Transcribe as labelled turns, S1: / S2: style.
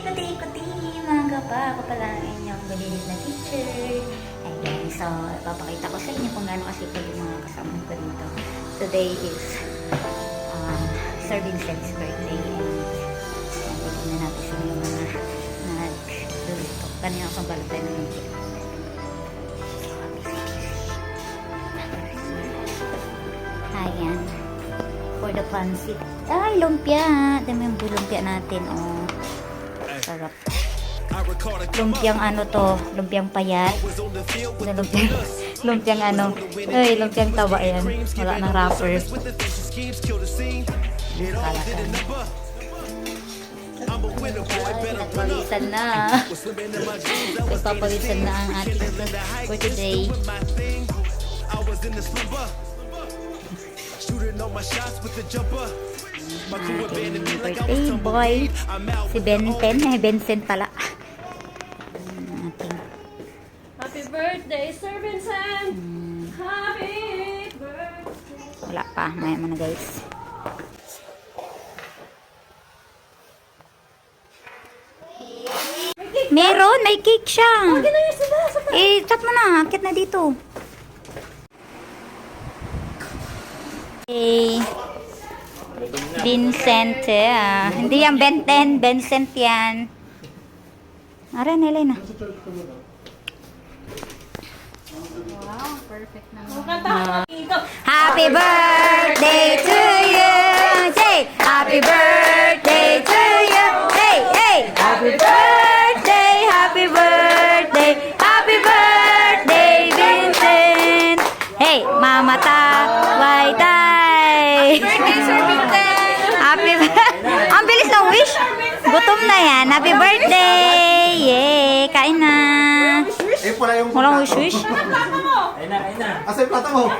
S1: Ikuti-ikuti, mga kapa. Ako pala ang inyong believe na teacher. Ayan, so, papakita ko sa inyo kung gaano kasipag yung mga kasama ko dito. Today is um, Sir Vincent's birthday. And, tignan natin sino yung mga nagluluto. Kanina akong balot tayo ng cake. Ayan. For the pancit. Ay, lumpia. Dami yung lumpia natin, oh. Sarap. Lumpiang ano to? Lumpiang payat. Lumpiang? Lumpiang ano? Ay, lumpiang taba yan. Wala nang wrapper. Kala ka na. Nagpalisan na. Nagpapalisan na ang ating food for today. Ating birthday boy. Si Benten. Eh, Vincent pala. Ating
S2: Happy birthday, Sir Vincent!
S1: Hmm.
S2: Happy birthday!
S1: Wala pa. Maya mo na guys. Meron! May cake siya! Eh, chat mo na. Akit na dito. Eh, Vincent. eh, ah. Hindi yan Benten. Vincent yan. Ara, nilay na.
S2: Kanta dito!
S1: Happy birthday to you. Say, happy birthday to you. Hey, hey. Happy birthday, happy birthday, happy birthday, Vincent. Hey, Mama Ta, Wai Tai. Birthday, Sir. Happy Ang bilis ng wish. Gutom na yan. Happy birthday. Yay, kain na.
S3: Eh, pala yung
S1: Walang wish wish.
S3: Asa yung plata mo?